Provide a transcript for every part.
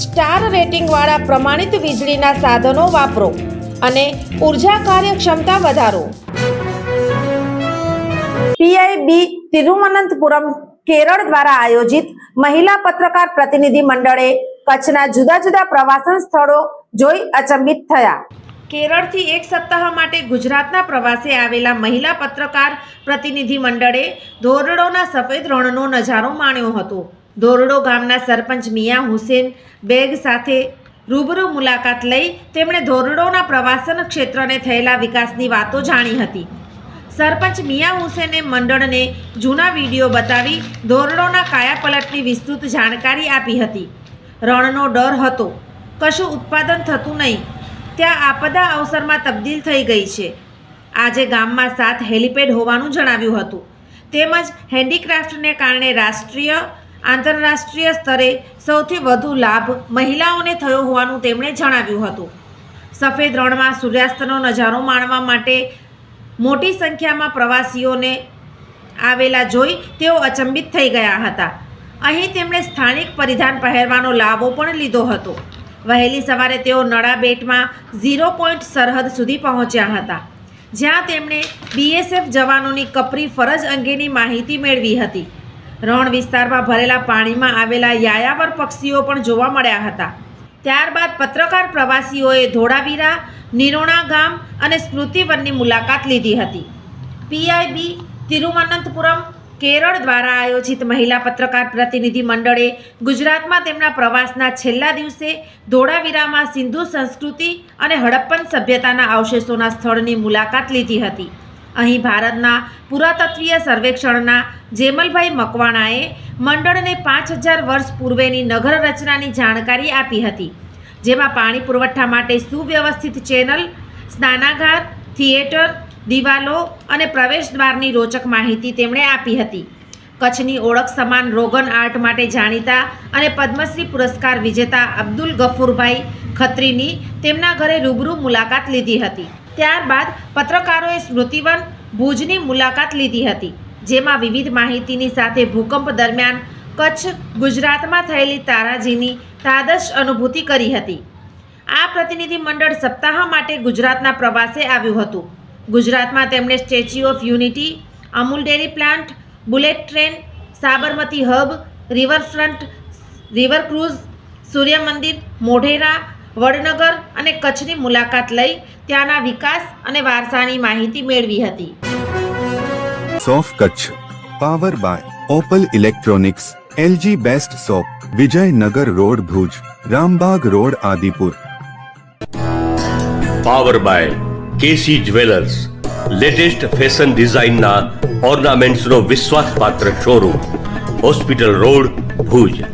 Star રેટિંગવાળા પ્રમાણિત વીજળીના સાધનો વાપરો અને ઊર્જા કાર્યક્ષમતા વધારો. પીઆઈબી તિરુવનંતપુરમ કેરળ દ્વારા આયોજિત મહિલા પત્રકાર પ્રતિનિધિ મંડળે કચ્છના જુદા જુદા પ્રવાસન સ્થળો જોઈ અચંબિત થયા. કેરળથી એક સપ્તાહ માટે ગુજરાતના પ્રવાસે આવેલા મહિલા પત્રકાર પ્રતિનિધિ મંડળે ધોરડોના સફેદ રણનો નજારો માણ્યો હતો. ધોરડો ગામના સરપંચ મિયા હુસેન બેગ સાથે રૂબરૂ મુલાકાત લઈ તેમણે ધોરડોના પ્રવાસન ક્ષેત્રને થયેલા વિકાસની વાતો જાણી હતી. સરપંચ મિયા હુસેને મંડળને જૂના વીડિયો બતાવી ધોરડોના કાયાપલટની વિસ્તૃત જાણકારી આપી હતી. રણનો ડર હતો. કશું ઉત્પાદન થતું નહીં. ત્યાં આપદા અવસરમાં તબદીલ થઈ ગઈ છે. આજે ગામમાં સાત હેલિપેડ હોવાનું જણાવ્યું હતું. તેમજ હેન્ડીક્રાફ્ટને કારણે રાષ્ટ્રીય આંતરરાષ્ટ્રીય સ્તરે સૌથી વધુ લાભ મહિલાઓને થયો હોવાનું તેમણે જણાવ્યું હતું. સફેદ રણમાં સૂર્યાસ્તનો નજારો માણવા માટે મોટી સંખ્યામાં પ્રવાસીઓને આવેલા જોઈ તેઓ અચંબિત થઈ ગયા હતા. અહીં તેમણે સ્થાનિક પરિધાન પહેરવાનો લાભો પણ લીધો હતો. વહેલી સવારે તેઓ નળાબેટમાં ઝીરો પોઈન્ટ સરહદ સુધી પહોંચ્યા હતા, જ્યાં તેમણે બીએસએફ જવાનોની કપરી ફરજ અંગેની માહિતી મેળવી હતી. રણ વિસ્તારમાં ભરેલા પાણીમાં આવેલા યાયાવર પક્ષીઓ પણ જોવા મળ્યા હતા. ત્યારબાદ પત્રકાર પ્રવાસીઓએ ધોળાવીરા, નિરોણા ગામ અને સ્મૃતિવનની મુલાકાત લીધી હતી. પીઆઈબી તિરુવનંતપુરમ, કેરળ દ્વારા આયોજિત મહિલા પત્રકાર પ્રતિનિધિ મંડળે ગુજરાતમાં તેમના પ્રવાસના છેલ્લા દિવસે ધોળાવીરામાં સિંધુ સંસ્કૃતિ અને હડપ્પન સભ્યતાના અવશેષોના સ્થળની મુલાકાત લીધી હતી. અહીં ભારતના પુરાતત્વીય સર્વેક્ષણના જેમલભાઈ મકવાણાએ મંડળને પાંચ હજાર વર્ષ પૂર્વેની નગર રચનાની જાણકારી આપી હતી, જેમાં પાણી પુરવઠા માટે સુવ્યવસ્થિત ચેનલ, સ્નાનાગાર, થિયેટર, દિવાલો અને પ્રવેશદ્વારની રોચક માહિતી તેમણે આપી હતી. કચ્છની ઓળખ સમાન રોગન આર્ટ માટે જાણીતા અને પદ્મશ્રી પુરસ્કાર વિજેતા અબ્દુલ ગફુરભાઈ ખત્રીની તેમના ઘરે રૂબરૂ મુલાકાત લીધી હતી. ત્યારબાદ પત્રકારોએ સ્મૃતિવન ભુજની મુલાકાત લીધી હતી, જેમાં વિવિધ માહિતીની સાથે ભૂકંપ દરમિયાન કચ્છ ગુજરાતમાં થયેલી તારાજીની તાદશ અનુભૂતિ કરી હતી. આ પ્રતિનિધિ મંડળ સપ્તાહ માટે ગુજરાતના પ્રવાસે આવ્યું હતું. ગુજરાતમાં તેમણે statue of unity, Amul dairy plant, bullet train, Sabarmati hub, riverfront, river cruise, Surya Mandir, Modhera Vadnagar અને કચ્છની મુલાકાત લઈ ત્યાંના વિકાસ અને વારસાની માહિતી મેળવી હતી. સોફ Kutch power buy Opal electronics LG best shop Vijaynagar road Bhuj Rambag road Adipur. Power buy KC jewellers latest fashion ડિઝાઇનના ઓર્નામેન્ટ્સનો વિશ્વાસપાત્ર શોરૂમ હોસ્પિટલ રોડ ભુજ.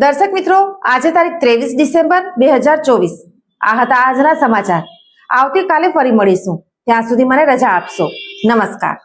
દર્શક મિત્રો, આજે તારીખ ત્રેવીસ ડિસેમ્બર બે હજાર ચોવીસ. આ હતા આજના સમાચાર. આવતીકાલે ફરી મળીશું. ત્યાં સુધી મને રજા આપશો. નમસ્કાર.